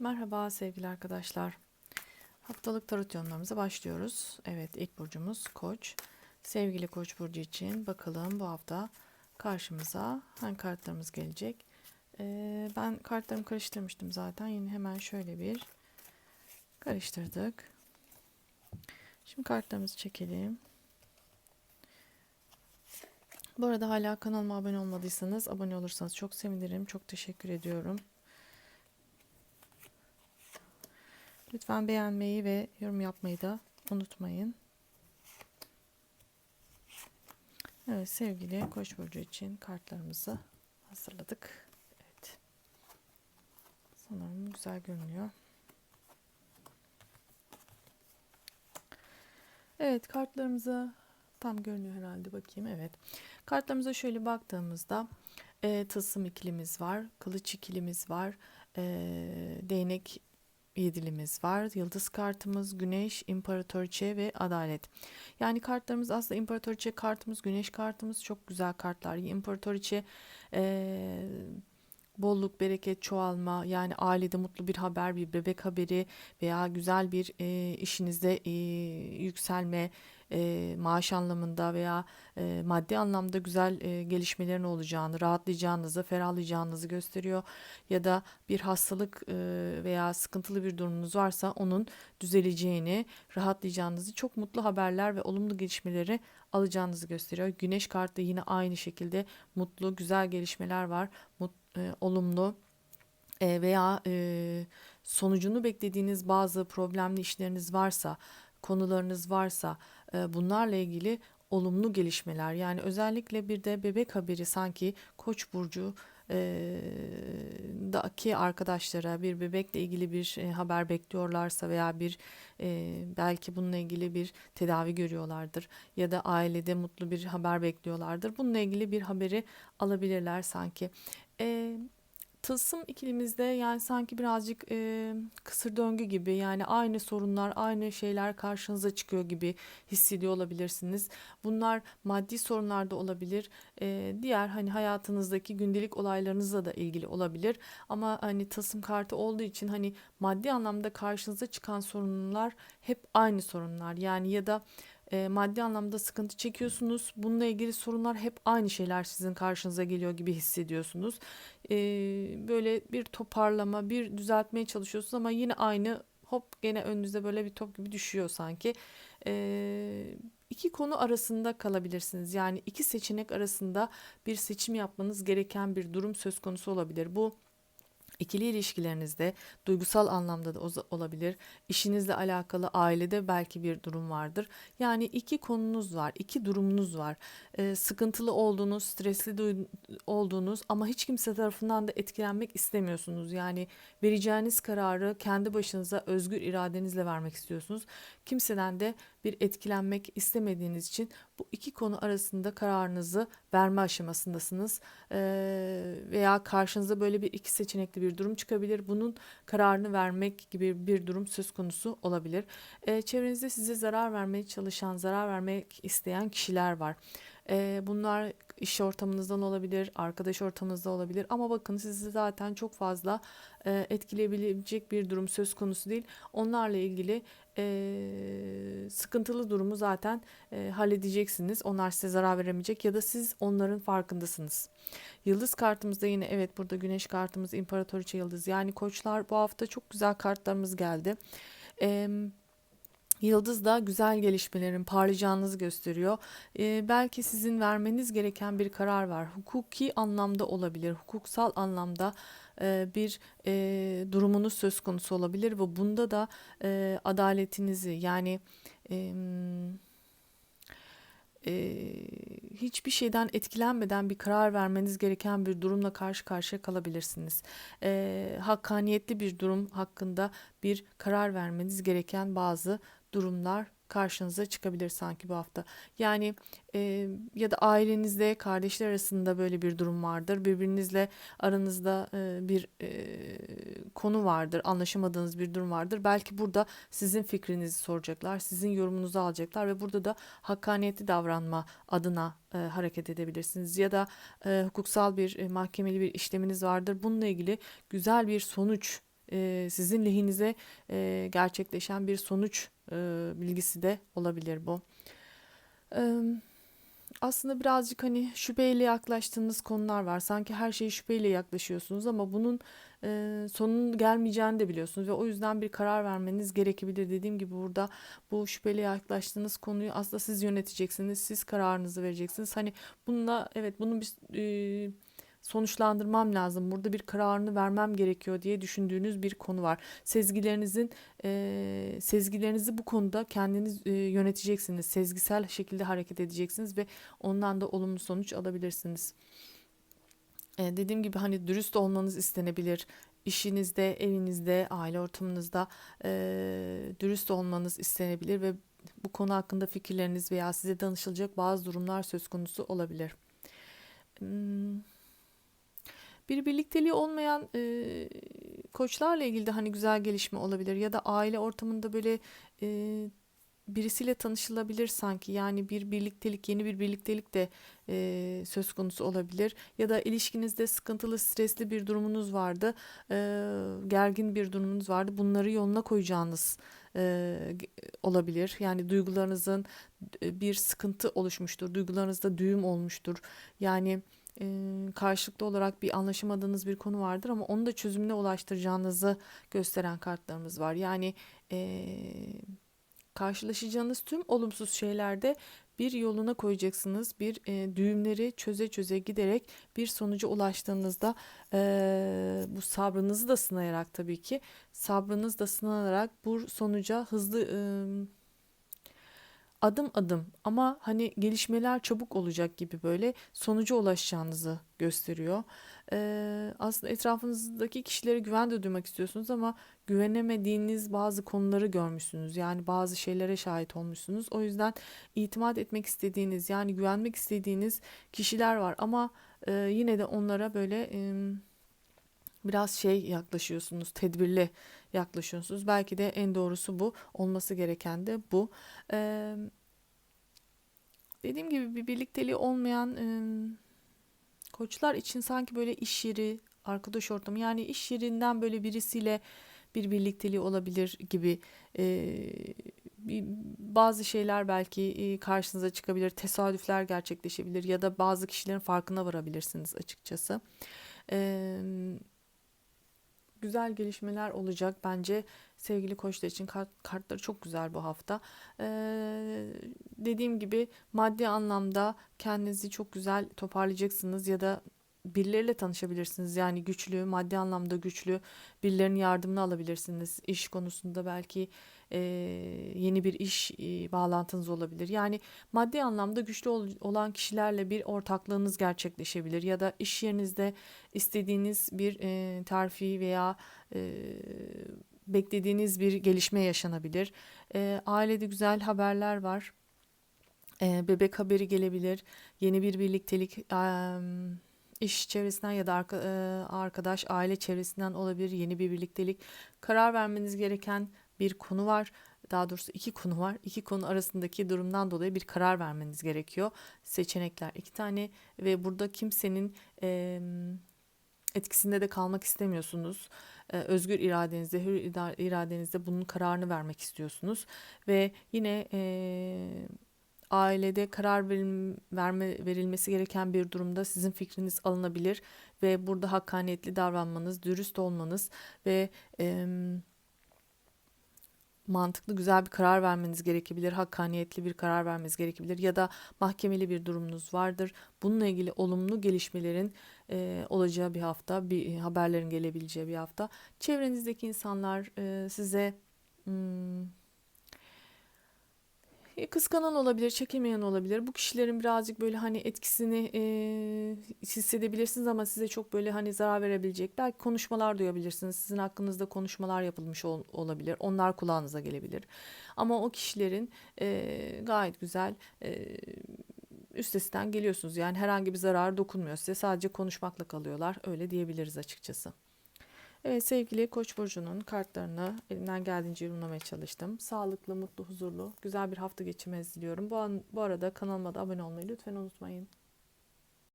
Merhaba sevgili arkadaşlar. Haftalık tarot yorumlarımıza başlıyoruz. Evet ilk burcumuz Koç. Sevgili Koç burcu için bakalım bu hafta karşımıza hangi kartlarımız gelecek. Ee, ben kartlarımı karıştırmıştım zaten. Yine hemen şöyle bir karıştırdık. Şimdi kartlarımızı çekelim. Bu arada hala kanalıma abone olmadıysanız abone olursanız çok sevinirim. Çok teşekkür ediyorum. Lütfen beğenmeyi ve yorum yapmayı da unutmayın. Evet sevgili Koç burcu için kartlarımızı hazırladık. Evet. Sanırım güzel görünüyor. Evet kartlarımıza tam görünüyor herhalde bakayım. Evet. Kartlarımıza şöyle baktığımızda e, tılsım ikilimiz var, kılıç ikilimiz var, e, değnek yedilimiz var. Yıldız kartımız, güneş, imparatoriçe ve adalet. Yani kartlarımız aslında imparatoriçe kartımız, güneş kartımız çok güzel kartlar. İmparatoriçe e, bolluk, bereket, çoğalma yani ailede mutlu bir haber, bir bebek haberi veya güzel bir e, işinizde e, yükselme, e, maaş anlamında veya e, maddi anlamda güzel e, gelişmelerin olacağını, rahatlayacağınızı, ferahlayacağınızı gösteriyor. Ya da bir hastalık e, veya sıkıntılı bir durumunuz varsa onun düzeleceğini, rahatlayacağınızı, çok mutlu haberler ve olumlu gelişmeleri alacağınızı gösteriyor. Güneş kartı yine aynı şekilde mutlu, güzel gelişmeler var. Mut, e, olumlu e, veya e, sonucunu beklediğiniz bazı problemli işleriniz varsa, konularınız varsa bunlarla ilgili olumlu gelişmeler yani özellikle bir de bebek haberi sanki Koç burcu e, daki arkadaşlara bir bebekle ilgili bir e, haber bekliyorlarsa veya bir e, belki bununla ilgili bir tedavi görüyorlardır ya da ailede mutlu bir haber bekliyorlardır. Bununla ilgili bir haberi alabilirler sanki. E, Tılsım ikilimizde yani sanki birazcık e, kısır döngü gibi yani aynı sorunlar aynı şeyler karşınıza çıkıyor gibi hissediyor olabilirsiniz. Bunlar maddi sorunlar da olabilir. E, diğer hani hayatınızdaki gündelik olaylarınızla da ilgili olabilir. Ama hani tılsım kartı olduğu için hani maddi anlamda karşınıza çıkan sorunlar hep aynı sorunlar. Yani ya da e, maddi anlamda sıkıntı çekiyorsunuz. Bununla ilgili sorunlar hep aynı şeyler sizin karşınıza geliyor gibi hissediyorsunuz. E, böyle bir toparlama, bir düzeltmeye çalışıyorsunuz ama yine aynı hop gene önünüze böyle bir top gibi düşüyor sanki. E, iki konu arasında kalabilirsiniz. Yani iki seçenek arasında bir seçim yapmanız gereken bir durum söz konusu olabilir. Bu İkili ilişkilerinizde duygusal anlamda da olabilir. İşinizle alakalı ailede belki bir durum vardır. Yani iki konunuz var, iki durumunuz var. Ee, sıkıntılı olduğunuz, stresli olduğunuz ama hiç kimse tarafından da etkilenmek istemiyorsunuz. Yani vereceğiniz kararı kendi başınıza özgür iradenizle vermek istiyorsunuz. Kimseden de bir etkilenmek istemediğiniz için bu iki konu arasında kararınızı verme aşamasındasınız. Ee, veya karşınıza böyle bir iki seçenekli bir durum çıkabilir. Bunun kararını vermek gibi bir durum söz konusu olabilir. Ee, çevrenizde size zarar vermeye çalışan, zarar vermek isteyen kişiler var. Bunlar iş ortamınızdan olabilir, arkadaş ortamınızda olabilir ama bakın sizi zaten çok fazla e, etkileyebilecek bir durum söz konusu değil. Onlarla ilgili sıkıntılı durumu zaten halledeceksiniz. Onlar size zarar veremeyecek ya da siz onların farkındasınız. Yıldız kartımızda yine evet burada güneş kartımız imparatoriçe yıldız. Yani koçlar bu hafta çok güzel kartlarımız geldi. Eee Yıldız da güzel gelişmelerin parlayacağınızı gösteriyor. Ee, belki sizin vermeniz gereken bir karar var. Hukuki anlamda olabilir, hukuksal anlamda e, bir e, durumunuz söz konusu olabilir ve bunda da e, adaletinizi yani e, e, hiçbir şeyden etkilenmeden bir karar vermeniz gereken bir durumla karşı karşıya kalabilirsiniz. E, hakkaniyetli bir durum hakkında bir karar vermeniz gereken bazı durumlar karşınıza çıkabilir sanki bu hafta. Yani e, ya da ailenizde kardeşler arasında böyle bir durum vardır. Birbirinizle aranızda e, bir e, konu vardır, anlaşamadığınız bir durum vardır. Belki burada sizin fikrinizi soracaklar, sizin yorumunuzu alacaklar ve burada da hakkaniyetli davranma adına e, hareket edebilirsiniz. Ya da e, hukuksal bir e, mahkemeli bir işleminiz vardır. Bununla ilgili güzel bir sonuç e, sizin lehinize e, gerçekleşen bir sonuç e, bilgisi de olabilir bu. E, aslında birazcık hani şüpheyle yaklaştığınız konular var. Sanki her şeye şüpheyle yaklaşıyorsunuz ama bunun e, sonunun gelmeyeceğini de biliyorsunuz ve o yüzden bir karar vermeniz gerekebilir. Dediğim gibi burada bu şüpheyle yaklaştığınız konuyu aslında siz yöneteceksiniz. Siz kararınızı vereceksiniz. Hani bununla evet bunun bir e, sonuçlandırmam lazım. Burada bir kararını vermem gerekiyor diye düşündüğünüz bir konu var. Sezgilerinizin e, sezgilerinizi bu konuda kendiniz e, yöneteceksiniz. Sezgisel şekilde hareket edeceksiniz ve ondan da olumlu sonuç alabilirsiniz. E, dediğim gibi hani dürüst olmanız istenebilir. İşinizde, evinizde, aile ortamınızda e, dürüst olmanız istenebilir ve bu konu hakkında fikirleriniz veya size danışılacak bazı durumlar söz konusu olabilir. Hmm. Bir birlikteliği olmayan e, koçlarla ilgili de hani güzel gelişme olabilir ya da aile ortamında böyle e, birisiyle tanışılabilir sanki. Yani bir birliktelik yeni bir birliktelik de e, söz konusu olabilir. Ya da ilişkinizde sıkıntılı stresli bir durumunuz vardı e, gergin bir durumunuz vardı. Bunları yoluna koyacağınız e, olabilir. Yani duygularınızın bir sıkıntı oluşmuştur duygularınızda düğüm olmuştur. Yani karşılıklı olarak bir anlaşamadığınız bir konu vardır ama onu da çözümüne ulaştıracağınızı gösteren kartlarımız var. Yani e, karşılaşacağınız tüm olumsuz şeylerde bir yoluna koyacaksınız. Bir e, düğümleri çöze çöze giderek bir sonuca ulaştığınızda e, bu sabrınızı da sınayarak tabii ki sabrınız da sınanarak bu sonuca hızlı e, adım adım ama hani gelişmeler çabuk olacak gibi böyle sonuca ulaşacağınızı gösteriyor. Ee, aslında etrafınızdaki kişilere güven de duymak istiyorsunuz ama güvenemediğiniz bazı konuları görmüşsünüz. Yani bazı şeylere şahit olmuşsunuz. O yüzden itimat etmek istediğiniz yani güvenmek istediğiniz kişiler var ama e, yine de onlara böyle... E, biraz şey yaklaşıyorsunuz, tedbirli yaklaşıyorsunuz. Belki de en doğrusu bu, olması gereken de bu. Ee, dediğim gibi bir birlikteliği olmayan e, koçlar için sanki böyle iş yeri, arkadaş ortamı yani iş yerinden böyle birisiyle bir birlikteliği olabilir gibi e, bazı şeyler belki karşınıza çıkabilir, tesadüfler gerçekleşebilir ya da bazı kişilerin farkına varabilirsiniz açıkçası. Eee güzel gelişmeler olacak bence sevgili koçlar için kart, kartları çok güzel bu hafta. Ee, dediğim gibi maddi anlamda kendinizi çok güzel toparlayacaksınız ya da birileriyle tanışabilirsiniz. Yani güçlü, maddi anlamda güçlü birilerinin yardımını alabilirsiniz. İş konusunda belki e, yeni bir iş e, bağlantınız olabilir. Yani maddi anlamda güçlü ol, olan kişilerle bir ortaklığınız gerçekleşebilir ya da iş yerinizde istediğiniz bir e, terfi veya e, beklediğiniz bir gelişme yaşanabilir. E, ailede güzel haberler var. E, bebek haberi gelebilir. Yeni bir birliktelik e, iş çevresinden ya da arkadaş, aile çevresinden olabilir. Yeni bir birliktelik. Karar vermeniz gereken bir konu var. Daha doğrusu iki konu var. İki konu arasındaki durumdan dolayı bir karar vermeniz gerekiyor. Seçenekler iki tane ve burada kimsenin e, etkisinde de kalmak istemiyorsunuz. E, özgür iradenizde, hür iradenizde bunun kararını vermek istiyorsunuz. Ve yine e, ailede karar verim, verme, verilmesi gereken bir durumda sizin fikriniz alınabilir ve burada hakkaniyetli davranmanız, dürüst olmanız ve e, mantıklı güzel bir karar vermeniz gerekebilir, hakkaniyetli bir karar vermeniz gerekebilir ya da mahkemeli bir durumunuz vardır. Bununla ilgili olumlu gelişmelerin e, olacağı bir hafta, bir haberlerin gelebileceği bir hafta. Çevrenizdeki insanlar e, size hmm, e, kıskanan olabilir, çekemeyen olabilir. Bu kişilerin birazcık böyle hani etkisini e, hissedebilirsiniz ama size çok böyle hani zarar verebilecek. Belki konuşmalar duyabilirsiniz. Sizin hakkınızda konuşmalar yapılmış ol, olabilir. Onlar kulağınıza gelebilir. Ama o kişilerin e, gayet güzel e, üstesinden geliyorsunuz. Yani herhangi bir zarar dokunmuyor size. Sadece konuşmakla kalıyorlar. Öyle diyebiliriz açıkçası. Evet sevgili Koç burcunun kartlarını elimden geldiğince yorumlamaya çalıştım. Sağlıklı, mutlu, huzurlu, güzel bir hafta geçirmenizi diliyorum. Bu, an, bu arada kanalıma da abone olmayı lütfen unutmayın.